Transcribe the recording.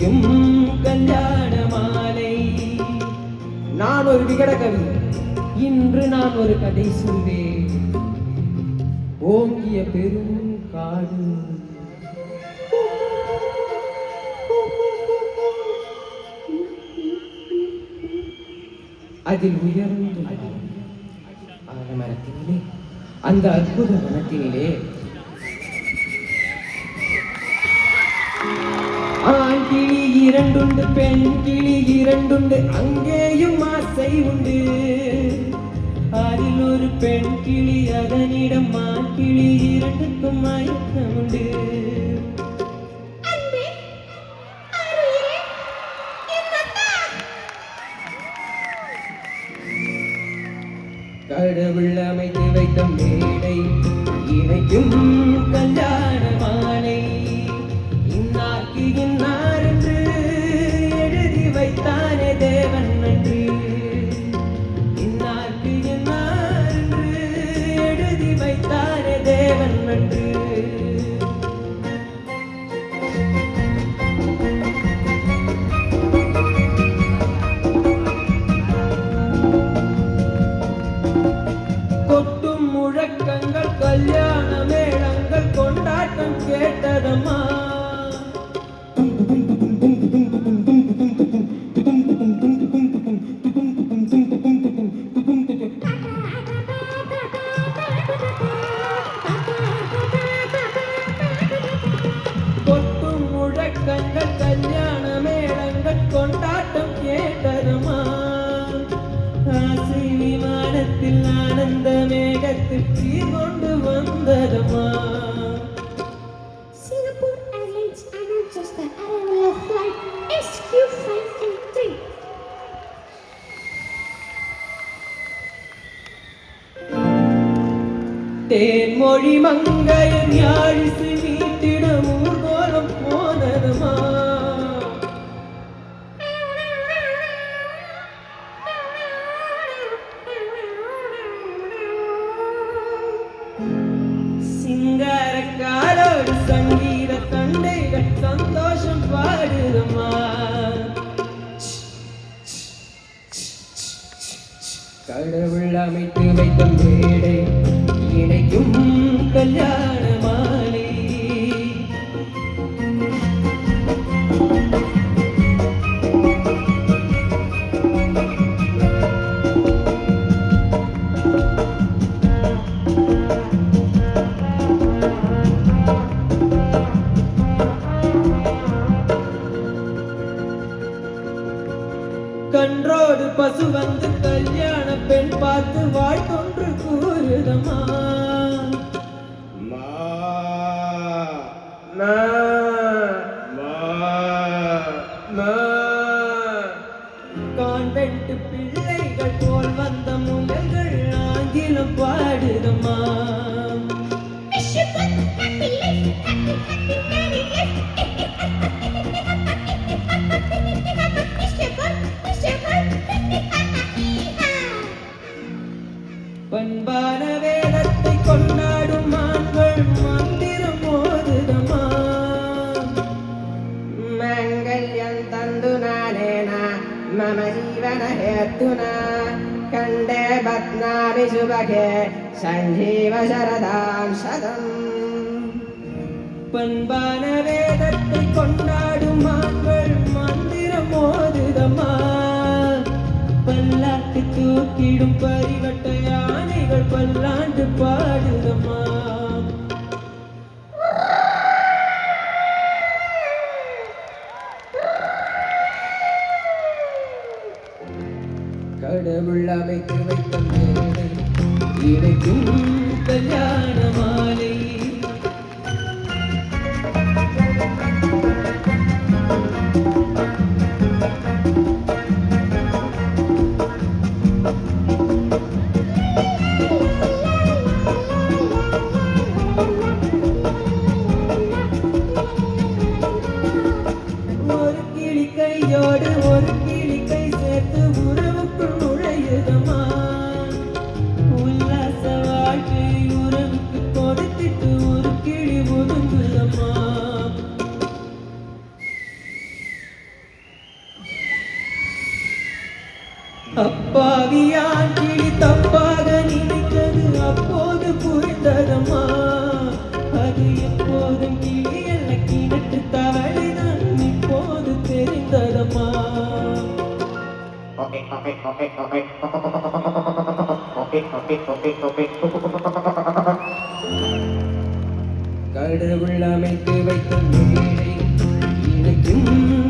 இணைக்கும் கல்யாண மாலை நான் ஒரு விகட கவி இன்று நான் ஒரு கதை சொல்வேன். ஓங்கிய பெரும் காடு. அதில் உயர்ந்து மரத்தினிலே அந்த அற்புத வனத்தினிலே இரண்டுண்டு பெண் கிளி இரண்டுண்டு அங்கேயும் ஆசை உண்டு. அதில் ஒரு பெண் கிளி அதனிடம் கிளி இரண்டுக்கும் மயக்கம் உண்டு. கடவுள் அமைத்து வைத்த மேடை இணைக்கும் கல்யாண மாலை. സുന്ദരമാ Singapore airlines announces the arrival of flight S Q five eight three തേൻമൊഴി മങ്കയൻ ഞാഴിസി വീട്ടിട ഊർകോളം പോനതുമാ கடவுள் அமைத்து வைத்த மேடை. இணைக்கும் கல்யாண பசு வந்து கல்யாண பெண் பார்த்து வாழ்த்தொன்று கூறுதம்மா. மா மா, மா. மா. கான்வென்ட் பிள்ளைகள் போல் வந்த முகங்கள் ஆங்கிலம் பாடுதம்மா. பண்பான வேதத்தை கொண்டாடும் ஆண்கள் மந்திரம் ஓதுதம்மா. மங்கல்யம் தந்து நானேன மம ஜீவன ஹேத்துனா கண்டே பத்னாமி சுபகே சஞ்சீவ சரதாம் சதம். பண்பான வேதத்தை கொண்டாடும் ஆண்கள் மந்திரம் ஓதுதம்மா. பல்லாக்கு தூக்கிடும் யானைகள் பல்லாண்டு பாடுதம்மா. கடவுள் அமைத்து வைத்த மேடை இணைக்கும் கல்யாண மாலை. பாவியான் கிளி தப்பாக நினைத்தது அப்போது புரிந்ததம்மா அது எப்போதும் கிளி அல்ல கிணற்று தவறிதான் இப்போது தெரிந்ததம்மா Okay, okay, okay, okay. Okay, okay, okay, okay. கடவுள் அமைத்து வைத்த மேடை இணைக்கும்